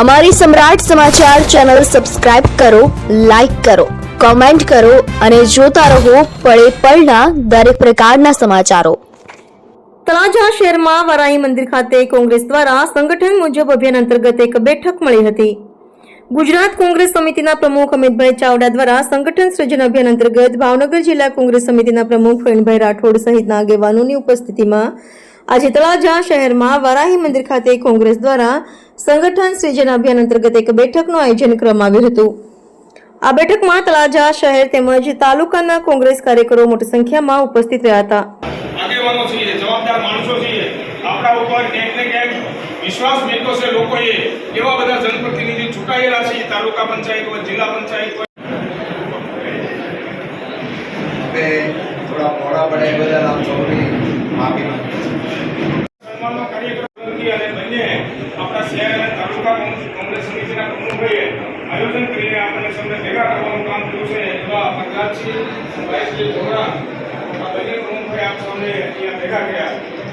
અમારી Samrat Samachar channel subscribe કરો, like કરો, કોમેન્ટ કરો અને જોતા રહો પળે પળના દરેક પ્રકારના સમાચારો. તળાજા શહેરમાં વરાઈ મંદિર ખાતે કોંગ્રેસ દ્વારા સંગઠન મુજબ અભિયાન અંતર્ગત એક બેઠક મળી હતી. ગુજરાત કોંગ્રેસ સમિતિના પ્રમુખ અમિતભાઈ ચાવડા દ્વારા સંગઠન સૃજન અભિયાન અંતર્ગત ભાવનગર જિલ્લા કોંગ્રેસ સમિતિના પ્રમુખ ફેણભાઈ રાઠોડ સહિતના આગેવાનોની ઉપસ્થિતિમાં આજે તળાજા શહેરમાં વરાહી મંદિર ખાતે કોંગ્રેસ દ્વારા સંગઠન સૃજન અભિયાન અંતર્ગત એક બેઠકનું આયોજન કરવામાં આવ્યું હતું. આ બેઠકમાં તળાજા શહેર તેમજ તાલુકાના કોંગ્રેસ કાર્યકરો મોટી સંખ્યામાં ઉપસ્થિત રહ્યા હતા. આગેવાનો છીએ જવાબદાર માણસો છીએ. આપણા ઉપર ક્યાંક ને ક્યાંક વિશ્વાસ મૂક્યો છે લોકોએ. એવા બધા જનપ્રતિનિધિ ચૂંટાયેલા છે તાલુકા પંચાયત હોય જિલ્લા પંચાયત હોય. થોડા મોડા પડે એ બદલ આપ સૌની માફી માંગીએ છીએ સન્માનનો કાર્યક્રમ અને બંને આપણા શહેર અને તાલુકા કોંગ્રેસ સમિતિના પ્રમુખભાઈએ આયોજન કરીને આપણને સૌને ભેગા કરવાનું કામ કર્યું છે. એવા પ્રહલાદસિંહ ભાઈશ્રી ધોરા આ બંને પ્રમુખભાઈ આપ સૌને અહીંયા ભેગા કર્યા.